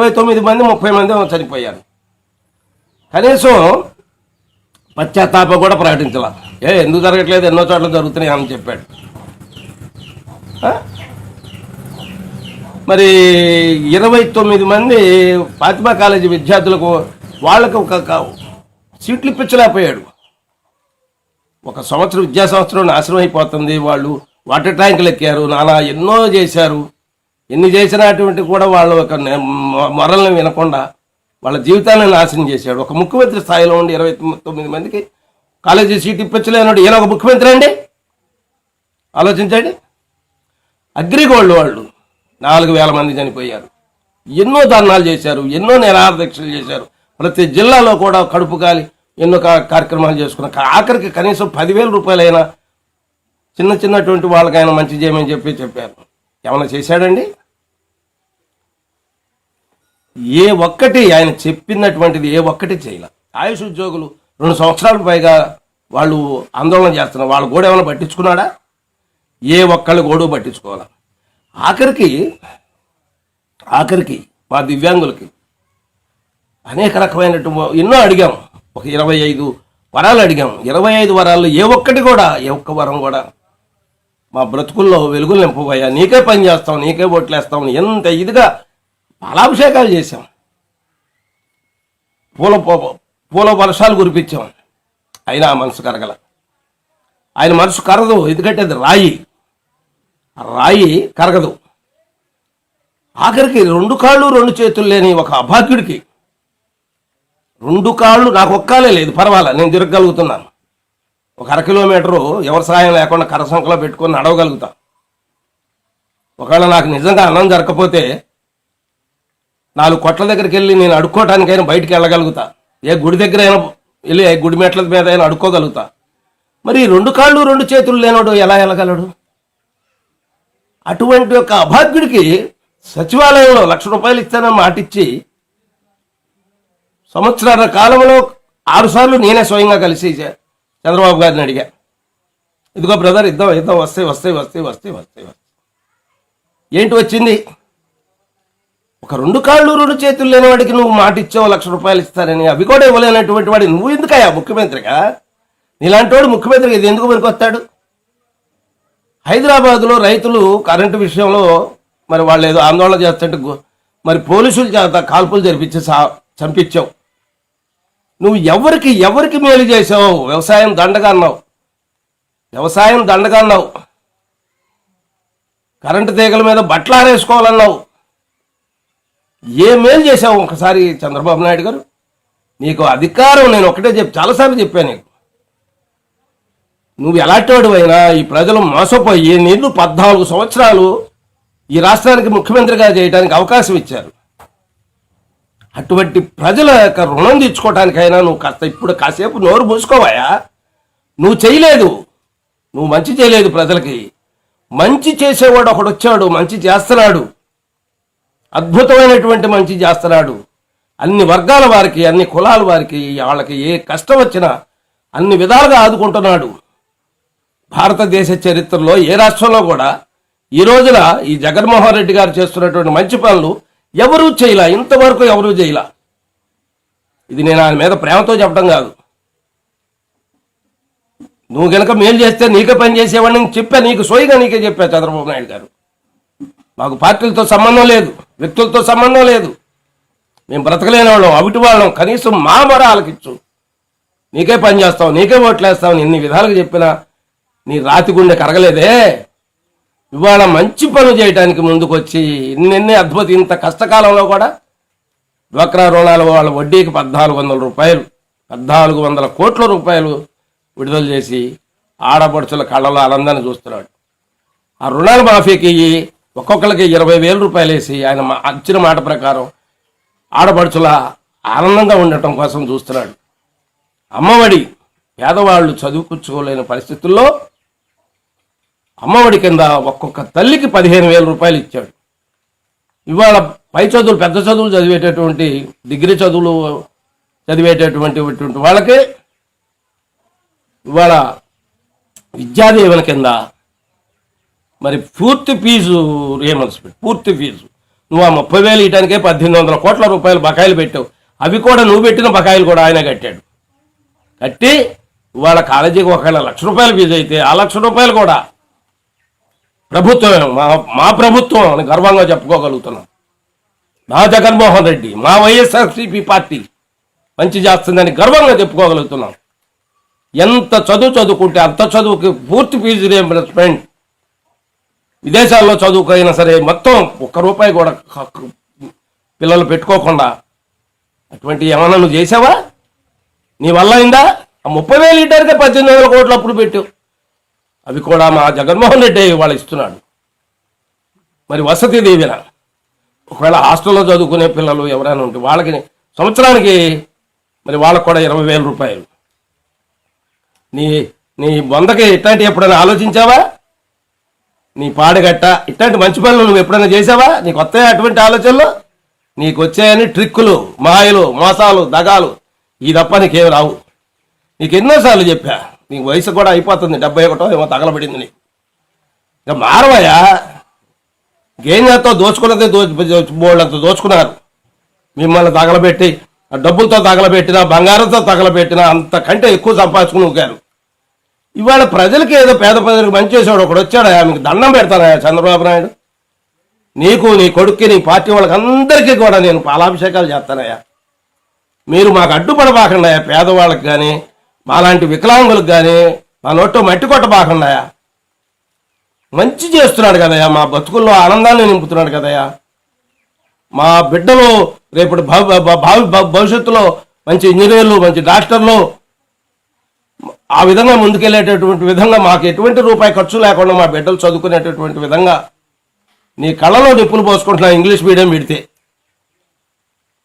ఇరవై తొమ్మిది మంది ముప్పై మంది చనిపోయారు. కనీసం పశ్చాత్తాపం కూడా ప్రకటించాల. ఏ ఎందుకు జరగట్లేదు? ఎన్నో చోట్ల జరుగుతున్నాయి అని చెప్పాడు. ఆ? మరి ఇరవై తొమ్మిది మంది ఫాతిమా కాలేజీ విద్యార్థులకు వాళ్ళకు ఒక ఒక సీట్లు ఇప్పించలేకపోయాడు. ఒక సంవత్సరం విద్యా సంవత్సరం నాశనం అయిపోతుంది. వాళ్ళు వాటర్ ట్యాంకులు ఎక్కారు నానా ఎన్నో చేశారు. ఎన్ని చేసినటువంటి కూడా వాళ్ళు ఒక మొరల్ని వినకుండా వాళ్ళ జీవితాన్ని నాశనం చేశాడు. ఒక ముఖ్యమంత్రి స్థాయిలో ఉండి ఇరవై తొమ్మిది మందికి కాలేజీ సీట్ ఇప్పించలేనాడు ఈయన ఒక ముఖ్యమంత్రి అండి? ఆలోచించండి. అగ్రిగోల్డ్ వాళ్ళు నాలుగు వేల మంది చనిపోయారు. ఎన్నో దానాలు చేశారు ఎన్నో నిరాదీక్షలు చేశారు. ప్రతి జిల్లాలో కూడా కడుపు కాలి ఎన్నో కార్యక్రమాలు చేసుకున్నారు. ఆఖరికి కనీసం పదివేల రూపాయలైనా చిన్న చిన్నటువంటి వాళ్ళకైనా మంచి చేయమని చెప్పి చెప్పారు. ఏమైనా చేశాడండి? ఏ ఒక్కటి ఆయన చెప్పినటువంటిది ఏ ఒక్కటి చేయలే. ఆయుష్ ఉద్యోగులు రెండు సంవత్సరాలకు పైగా వాళ్ళు ఆందోళన చేస్తున్నారు. వాళ్ళు కూడా ఏమైనా పట్టించుకున్నాడా? ఏ ఒక్కళ్ళు కూడా పట్టించుకోవాలా. ఆఖరికి ఆఖరికి మా దివ్యాంగులకి అనేక రకమైనటువంటి ఎన్నో అడిగాం. ఒక ఇరవై ఐదు వరాలు అడిగాం. ఇరవై ఐదు వరాల్లో ఏ ఒక్కటి కూడా ఏ ఒక్క వరం కూడా మా బ్రతుకుల్లో వెలుగులు నింపబోయా. నీకే పని చేస్తాం నీకే ఓట్లేస్తాం ఎంత ఇదిగా పాలాభిషేకాలు చేశాం. పూల పూల వర్షాలు కురిపించాం. అయినా మనసు కరగల. ఆయన మనసు కరగదు ఎందుకంటే అది రాయి. రాయి కరగదు. ఆఖరికి రెండు కాళ్ళు రెండు చేతులు లేని ఒక అభాగ్యుడికి రెండు కాళ్ళు నాకు ఒక్కాలే లేదు పర్వాలే నేను తిరగగలుగుతున్నాను. ఒక అర కిలోమీటరు ఎవరి సాయం లేకుండా కరసంకలో పెట్టుకొని నడవగలుగుతా. ఒకవేళ నాకు నిజంగా అన్నం జరగకపోతే నాలుగు కొట్ల దగ్గరికి వెళ్ళి నేను అడుక్కోవటానికైనా బయటికి వెళ్ళగలుగుతా. ఏ గుడి దగ్గర అయినా వెళ్ళి ఏ గుడి మెట్ల మీద అయినా అడుక్కోగలుగుతా. మరి రెండు కాళ్ళు రెండు చేతులు లేనోడు ఎలా వెళ్ళగలడు? అటువంటి ఒక అభాగ్యుడికి సచివాలయంలో లక్ష రూపాయలు ఇస్తానని మాటిచ్చి సంవత్సరాల కాలంలో ఆరుసార్లు నేనే స్వయంగా కలిసి చంద్రబాబు గారిని అడిగా. ఇదిగో బ్రదర్ ఇద్దాం ఇద్దాం వస్తాయి వస్తాయి వస్తాయి వస్తాయి వస్తాయి వస్తాయి ఏంటి వచ్చింది? ఒక రెండు కాళ్ళు రెండు చేతులు లేని వాడికి నువ్వు మాట ఇచ్చావు లక్ష రూపాయలు ఇస్తారని అవి కూడా ఇవ్వలేనటువంటి వాడి నువ్వు ఎందుకయ్యా ముఖ్యమంత్రిగా? నీలాంటి వాడు ముఖ్యమంత్రికి ఇది ఎందుకు పనికొస్తాడు? హైదరాబాద్లో రైతులు కరెంటు విషయంలో మరి వాళ్ళు ఏదో ఆందోళన చేస్తుంటే మరి పోలీసుల చేత కాల్పులు జరిపించి సా చంపించావు. నువ్వు ఎవరికి ఎవరికి మేలు చేసావు వ్యవసాయం దండగా అన్నావు. వ్యవసాయం దండగా అన్నావు. కరెంటు తీగల మీద బట్టలు ఆరేసుకోవాలన్నావు. ఏ మేలు చేశావు ఒకసారి చంద్రబాబు నాయుడు గారు? నీకు అధికారం నేను ఒకటే చెప్పి చాలాసార్లు చెప్పాను నీకు. నువ్వు ఎలాంటివాడు అయినా ఈ ప్రజలు మోసపోయి నీళ్ళు పద్నాలుగు సంవత్సరాలు ఈ రాష్ట్రానికి ముఖ్యమంత్రిగా చేయడానికి అవకాశం ఇచ్చారు. అటువంటి ప్రజల యొక్క రుణం తీర్చుకోవడానికైనా నువ్వు కాస్త ఇప్పుడు కాసేపు నోరు మూసుకోవాయా? నువ్వు చేయలేదు. నువ్వు మంచి చేయలేదు ప్రజలకి. మంచి చేసేవాడు ఒకడు వచ్చాడు మంచి చేస్తున్నాడు. అద్భుతమైనటువంటి మంచి చేస్తున్నాడు. అన్ని వర్గాల వారికి అన్ని కులాల వారికి వాళ్ళకి ఏ కష్టం వచ్చినా అన్ని విధాలుగా ఆదుకుంటున్నాడు. భారతదేశ చరిత్రలో ఏ రాష్ట్రంలో కూడా ఈ రోజున ఈ జగన్మోహన్ రెడ్డి గారు చేస్తున్నటువంటి మంచి పనులు ఎవరూ చేయలా. ఇంతవరకు ఎవరూ చేయలా. ఇది నేను ఆయన మీద ప్రేమతో చెప్పడం కాదు. నువ్వు గనక మేలు చేస్తే నీకే పని చేసేవాడిని చెప్పా నీకు సోయిగా నీకే చెప్పా చంద్రబాబు నాయుడు గారు. మాకు పార్టీలతో సంబంధం లేదు వ్యక్తులతో సంబంధం లేదు. మేము బ్రతకలేని వాళ్ళం అవిటి వాళ్ళం కనీసం మా మరాలకిచ్చు నీకే పని చేస్తావు నీకే ఓట్లేస్తావు ఎన్ని విధాలుగా చెప్పినా నీ రాతి గుండె కరగలేదే. ఇవాళ మంచి పనులు చేయడానికి ముందుకొచ్చి ఇన్నెన్ని అద్భుత ఇంత కష్టకాలంలో కూడా డ్వాక్రా రుణాలు వాళ్ళ వడ్డీకి పద్నాలుగు వందల రూపాయలు పద్నాలుగు వందల కోట్ల రూపాయలు విడుదల చేసి ఆడపడుచుల కళ్ళలో ఆనందాన్ని చూస్తున్నాడు. ఆ రుణాలు మాఫీకి ఒక్కొక్కరికి ఇరవై వేల రూపాయలు వేసి ఆయన మా- ఇచ్చిన మాట ప్రకారం ఆడపడుచుల ఆనందంగా ఉండటం కోసం చూస్తున్నాడు. అమ్మఒడి పేదవాళ్ళు చదువుకుచ్చుకోలేని పరిస్థితుల్లో అమ్మఒడి కింద ఒక్కొక్క తల్లికి పదిహేను వేల రూపాయలు ఇచ్చాడు. ఇవాళ పై చదువులు పెద్ద చదువులు చదివేటటువంటి డిగ్రీ చదువులు చదివేటటువంటి వాళ్ళకి ఇవాళ విద్యాదీవెన కింద మరి పూర్తి ఫీజు రియంబర్స్మెంట్ పూర్తి ఫీజు. నువ్వు ఆ ముప్పై వేలు ఇవ్వడానికే పద్దెనిమిది వందల కోట్ల రూపాయలు బకాయిలు పెట్టావు. అవి కూడా నువ్వు పెట్టిన బకాయిలు కూడా ఆయన కట్టాడు. కట్టి వాళ్ళ కాలేజీకి ఒకవేళ లక్ష రూపాయలు ఫీజు అయితే ఆ లక్ష రూపాయలు కూడా ప్రభుత్వమే. మా మా ప్రభుత్వం అని గర్వంగా చెప్పుకోగలుగుతున్నాం. మా జగన్మోహన్ రెడ్డి మా వైఎస్ఆర్సీపీ పార్టీ మంచి చేస్తుందని గర్వంగా చెప్పుకోగలుగుతున్నాం. ఎంత చదువు చదువుకుంటే అంత చదువుకి పూర్తి ఫీజు రియంబర్స్మెంట్ విదేశాల్లో చదువుకైనా సరే మొత్తం ఒక్క రూపాయి కూడా పిల్లలు పెట్టుకోకుండా అటువంటి ఏమన్నా నువ్వు చేసావా? నీ వల్ల అయిందా? ఆ ముప్పై వేలు లీటర్కే పద్దెనిమిది వందల కోట్లు అప్పుడు పెట్టు. అవి కూడా మా జగన్మోహన్ రెడ్డి వాళ్ళు ఇస్తున్నాడు. మరి వసతి దీవెన. ఒకవేళ హాస్టల్లో చదువుకునే పిల్లలు ఎవరైనా ఉంటే వాళ్ళకి సంవత్సరానికి మరి వాళ్ళకు కూడా ఇరవై వేల రూపాయలు. నీ నీ వందకి ఇట్లాంటి ఎప్పుడైనా ఆలోచించావా? నీ పాడగట్ట ఇట్లాంటి మంచి పనులు నువ్వు ఎప్పుడైనా చేసావా నీకు వస్తాయా అటువంటి ఆలోచనలు? నీకు వచ్చాయని ట్రిక్కులు మాయలు మోసాలు దగాలు ఈ తప్ప నీకేం రావు. నీకు ఎన్నోసార్లు చెప్పా నీకు వయసు కూడా అయిపోతుంది డెబ్బై ఒకటో ఏమో తగలబడింది నీకు. ఇక మారవయ్యా గేంజాతో దోచుకున్నదే దో బోళ్ళంత దోచుకున్నారు. మిమ్మల్ని తగలబెట్టి ఆ డబ్బులతో తగలబెట్టినా బంగారంతో తగలబెట్టినా అంతకంటే ఎక్కువ సంపాదించుకుని ఊగారు ఇవాళ ప్రజలకి ఏదో పేద ప్రజలకు మంచి చేసాడు ఒకడు వచ్చాడు మీకు దండం పెడతానయా చంద్రబాబు నాయుడు. నీకు నీ కొడుక్కి నీ పార్టీ వాళ్ళకి అందరికీ కూడా నేను పాలాభిషేకాలు చేస్తానయ్యా. మీరు మాకు అడ్డుపడబాకండా పేదవాళ్ళకి కానీ మాలాంటి వికలాంగులకు కానీ మా నోట్లో మట్టి కొట్టబాకండాయా మంచి చేస్తున్నాడు కదయ్యా మా బతుకుల్లో ఆనందాన్ని నింపుతున్నాడు కదయ్యా. మా బిడ్డలు రేపటి భావి భవిష్యత్తులో మంచి ఇంజనీర్లు మంచి డాక్టర్లు ఆ విధంగా ముందుకెళ్ళేటటువంటి విధంగా మాకు ఎటువంటి రూపాయి ఖర్చు లేకుండా మా బిడ్డలు చదువుకునేటటువంటి విధంగా నీ కళ్ళలో నిప్పులు పోసుకుంటున్నా ఇంగ్లీష్ మీడియం పెడితే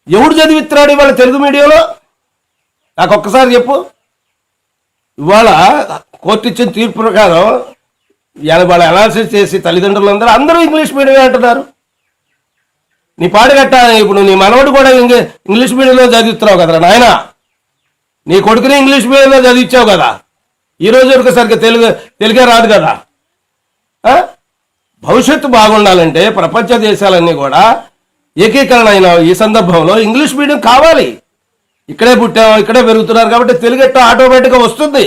ఎవడు చదివిస్తున్నాడు ఇవాళ తెలుగు మీడియంలో? నాకు ఒక్కసారి చెప్పు. ఇవాళ కోర్టు ఇచ్చిన తీర్పు ప్రకారం ఇవాళ వాళ్ళు అనాలిసిస్ చేసి తల్లిదండ్రులందరూ అందరూ ఇంగ్లీష్ మీడియమే అంటున్నారు. నీ పాడుగట్ట ఇప్పుడు నీ మనవడు కూడా ఇంగ్లీష్ మీడియంలో చదివిస్తున్నావు కదరా నాయనా. నీ కొడుకుని ఇంగ్లీష్ మీడియంలో చదివించావు కదా. ఈ రోజు వరకు సరిగ్గా తెలుగు తెలుగే రాదు కదా. భవిష్యత్తు బాగుండాలంటే ప్రపంచ దేశాలన్నీ కూడా ఏకీకరణ అయిన ఈ సందర్భంలో ఇంగ్లీష్ మీడియం కావాలి. ఇక్కడే పుట్టాము ఇక్కడే పెరుగుతున్నారు కాబట్టి తెలుగు ఎట్లా ఆటోమేటిక్గా వస్తుంది.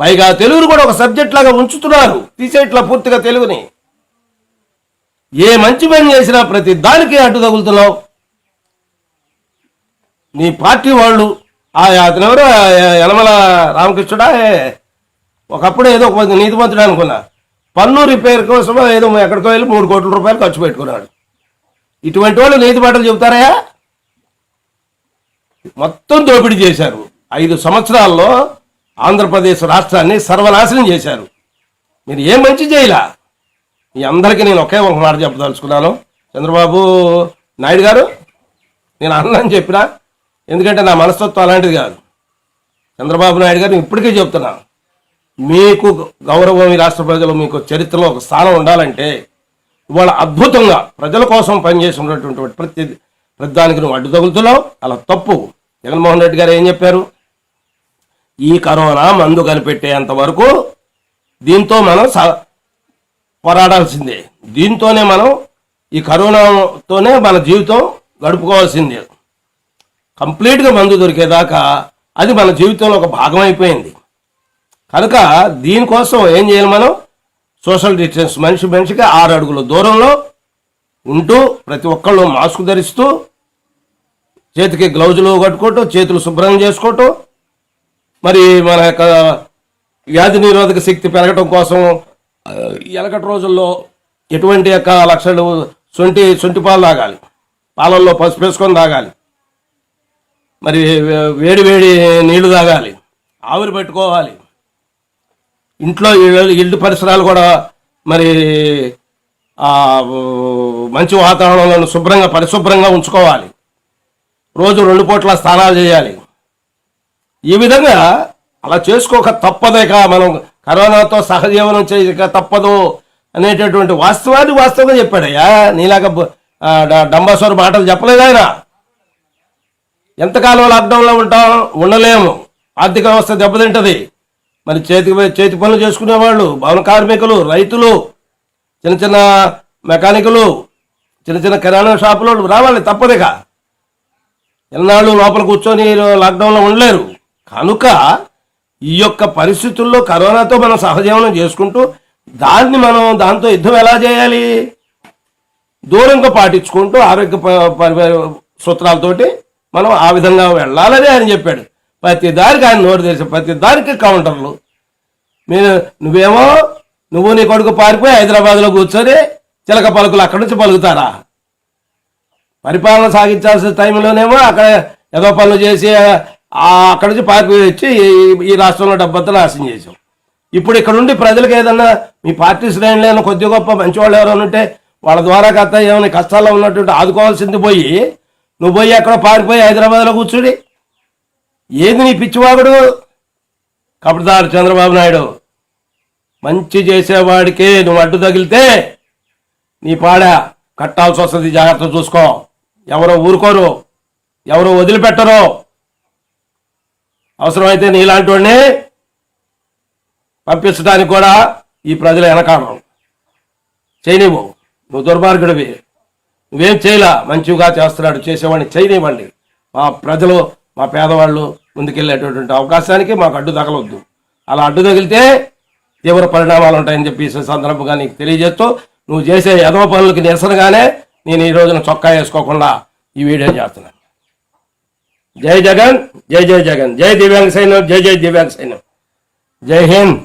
పైగా తెలుగును కూడా ఒక సబ్జెక్ట్ లాగా ఉంచుతున్నారు. తీసేట్లా పూర్తిగా తెలుగుని. ఏ మంచి పని చేసినా ప్రతి దానికి అడ్డు తగులుతున్నావు. నీ పార్టీ వాళ్ళు అతనెవరు ఆ యనమల రామకృష్ణుడా? ఒకప్పుడు ఏదో ఒక నీతిమంతుడు అనుకున్నా. పన్ను రిపేర్ కోసం ఏదో ఎక్కడికో వెళ్ళి మూడు కోట్ల రూపాయలు ఖర్చు పెట్టుకున్నాడు. ఇటువంటి వాళ్ళు నీతి మాటలు చెబుతారయా మొత్తం దోపిడీ చేశారు. ఐదు సంవత్సరాల్లో ఆంధ్రప్రదేశ్ రాష్ట్రాన్ని సర్వనాశనం చేశారు. మీరు ఏం మంచి చేయలా? మీ అందరికీ నేను ఒకే ఒక మాట చెప్పదలుచుకున్నాను. చంద్రబాబు నాయుడు గారు నేను అన్నని చెప్పినా ఎందుకంటే నా మనస్తత్వం అలాంటిది కాదు. చంద్రబాబు నాయుడు గారు ఇప్పటికీ చెప్తున్నా మీకు గౌరవం ఈ రాష్ట్ర ప్రజలు మీకు చరిత్రలో ఒక స్థానం ఉండాలంటే ఇవాళ అద్భుతంగా ప్రజల కోసం పనిచేసినటువంటి ప్రతి ప్రతి దానికి నువ్వు అడ్డు తగులుతున్నావు. అలా తప్పు. జగన్మోహన్ రెడ్డి గారు ఏం చెప్పారు? ఈ కరోనా మందు కనిపెట్టేంత వరకు దీంతో మనం స- పోరాడాల్సిందే. దీంతోనే మనం ఈ కరోనాతోనే మన జీవితం గడుపుకోవాల్సిందే. కంప్లీట్గా మందు దొరికేదాకా అది మన జీవితంలో ఒక భాగం అయిపోయింది. కనుక దీనికోసం ఏం చేయాలి మనం? సోషల్ డిస్టెన్స్ మనిషి మనిషికి ఆరు అడుగుల దూరంలో ఉంటూ ప్రతి ఒక్కళ్ళు మాస్క్ ధరిస్తూ చేతికి గ్లౌజులు కట్టుకోవటం చేతులు శుభ్రం చేసుకోవటం మరి మన యొక్క వ్యాధి నిరోధక శక్తి పెరగటం కోసం ఎలకటి రోజుల్లో ఎటువంటి యొక్క లక్షలు సొంటి సొంటి పాలు తాగాలి. పాలల్లో పసుపు వేసుకొని తాగాలి. మరి వే- వేడి వేడి నీళ్ళు తాగాలి ఆవిరి పెట్టుకోవాలి. ఇంట్లో ఇల్లు పరిసరాలు కూడా మరి మంచి వాతావరణంలో శుభ్రంగా పరిశుభ్రంగా ఉంచుకోవాలి. రోజు రెండు పూట్ల స్నానాలు చేయాలి. ఈ విధంగా అలా చేసుకోక తప్పదేక మనం కరోనాతో సహజీవనం చేయక తప్పదు అనేటటువంటి వాస్తవాన్ని వాస్తవంగా చెప్పాడయ్యా. నీలాగా డంబాసోర్ మాటలు చెప్పలేదు ఆయన. ఎంతకాలం లాక్డౌన్లో ఉంటాం? ఉండలేము. ఆర్థిక వ్యవస్థ దెబ్బతింటది. మరి చేతి చేతి పనులు చేసుకునేవాళ్ళు భవన కార్మికులు రైతులు చిన్న చిన్న మెకానికులు చిన్న చిన్న కిరాణా షాపులో రావాలి తప్పదుగా ఎన్నాళ్ళు లోపల కూర్చొని లాక్డౌన్లో ఉండలేరు. కనుక ఈ యొక్క పరిస్థితుల్లో కరోనాతో మనం సహజీవనం చేసుకుంటూ దాన్ని మనం దాంతో యుద్ధం ఎలా చేయాలి? దూరంగా పాటించుకుంటూ ఆరోగ్య ప- పరి- సూత్రాలతోటి మనం ఆ విధంగా వెళ్ళాలని ఆయన చెప్పాడు. ప్రతి దానికి ఆయన నోరు తెరిచి ప్రతి దానికి కౌంటర్లు. మీరు నువ్వేమో నువ్వు నీ కొడుకు పారిపోయి హైదరాబాద్లో కూర్చొని చిలక పలుకులు అక్కడి నుంచి పలుకుతారా? పరిపాలన సాగించాల్సిన టైంలోనేమో అక్కడ ఏదో పనులు చేసి అక్కడి నుంచి పారిపోయి వచ్చి ఈ- రాష్ట్రంలో డబ్బంతా నాశనం చేసాం ఇప్పుడు ఇక్కడ ఉండి ప్రజలకు ఏదన్నా మీ పార్టీ శ్రేణులైన కొద్ది గొప్ప మంచివాళ్ళు ఎవరైనా ఉంటే వాళ్ళ ద్వారా కథ ఏమైనా కష్టాల్లో ఉన్నటువంటి ఆదుకోవాల్సింది పోయి నువ్వు పోయి అక్కడ పారిపోయి హైదరాబాద్లో కూర్చుడి ఏది నీ పిచ్చివాగుడు? కపడదారు చంద్రబాబు నాయుడు మంచి చేసేవాడికి నువ్వు అడ్డు తగిలితే నీ పాడ కట్టాల్సి వస్తుంది. జాగ్రత్త చూసుకో. ఎవరో ఊరుకోరు ఎవరో వదిలిపెట్టరు. అవసరమైతే నీలాంటి వాడిని పంపించడానికి కూడా ఈ ప్రజలు వెనకాలం. చేయనివ్వు. నువ్వు దుర్మార్గుడివి. నువ్వేం చేయలా? మంచిగా చేస్తున్నాడు చేసేవాడిని చేయనివ్వండి. మా ప్రజలు మా పేదవాళ్ళు ముందుకెళ్ళేటటువంటి అవకాశానికి మాకు అడ్డు తగలొద్దు. అలా అడ్డు తగిలితే తీవ్ర పరిణామాలు ఉంటాయని చెప్పి సందర్భంగా నీకు తెలియజేస్తూ నువ్వు చేసే యదవ పనులకి నిరసనగానే నేను ఈ రోజున చొక్కా వేసుకోకుండా ఈ వీడియో చేస్తున్నాను. జై జగన్ జై జై జగన్. జై దివ్యాంగ సైన్యం జై జై దివ్యాంగ సైన్యం. జై హింద్.